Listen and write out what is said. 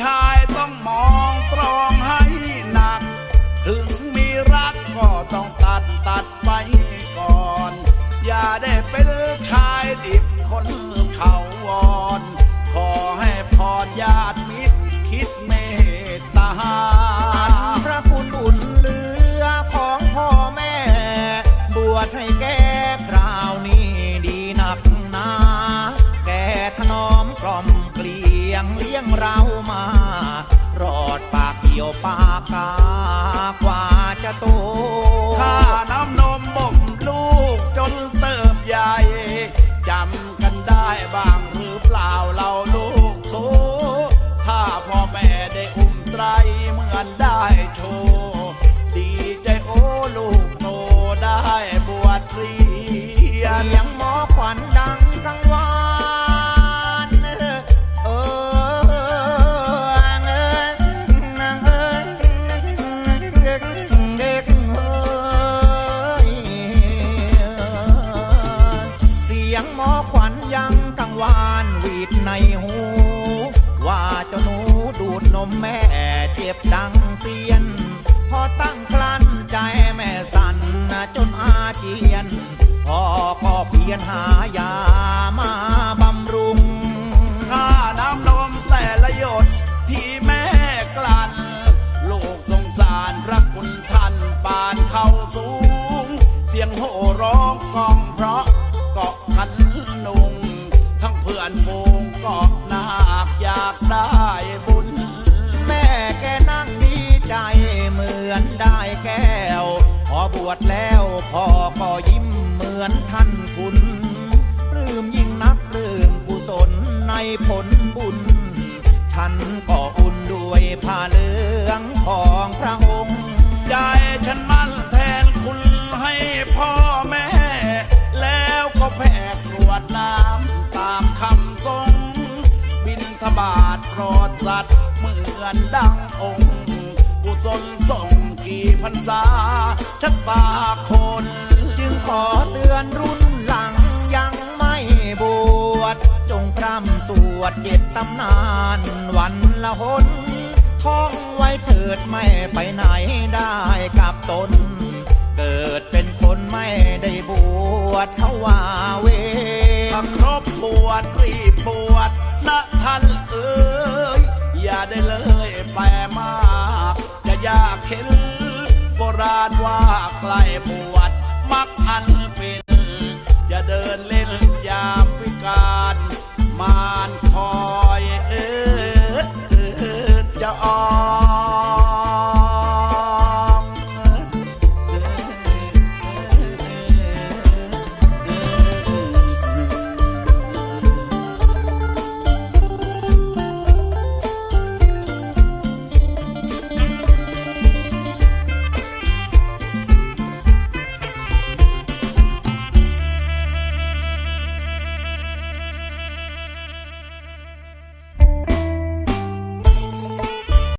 ชายต้องมองตรองให้หนัก ถึงมีรักก็ต้องตัดตัดไปก่อน อย่าได้เป็นชายดิบคนเขาวอนขอให้พรญาติมิตรคิดเมตตาพระคุณอุ่นเหลือของพ่อแม่ บวชให้แกคราวนี้ดีหนักหนาแกถนอมกล่อมเกลียงเลี้ยงเรา ยวปากกากว่าจะโตข้าน้ำนมบ่มลูกจนเติบใหญ่จำกันได้บ้างหรือเปล่าเราลูกโตถ้าพ่อแม่ได้อุ้มไตรเหมือนได้โชว์ดีใจโอ้ลูกโตได้บวชเรียนเสียงหมอขวัญดัง ในหู ว่าเจ้าหนูดูดนมแม่เจ็บดังเสียน พอตั้งกลั้นใจแม่สั่นจนอาเจียนพ่อก็เพียรหายามาบำรุงค่าน้ำนมแต่ละหยดที่แม่กลั่น ลูกสงสารพระคุณท่านปานเข้าสูง เสียงโห่ร้องกองเพราะเกาะขันนุงทั้งเพื่อนฝูง ก็นาคอยากได้บุญ แม่แกนั่งดีใจเหมือนได้แก้ว พอบวชแล้วพ่อก็ยิ้มเหมือนท่านคุณ มือนดังองค์กุศลส่งกี่พรรษา ชัดตาคน จึงขอเตือนรุ่นหลังยังไม่บวชจงพร่ำสวดเจ็ดตำนานวันละหนท่องไว้เถิดไม่ไปไหนได้กับตน เกิดเป็นคนไม่ได้บวชเขาว่าเวถ้าครบบวชรีบบวชนะท่านเอ๋ยอย่าได้เลย ราณว่าใกล้บวชมักอันเป็นอย่าเดินเล่น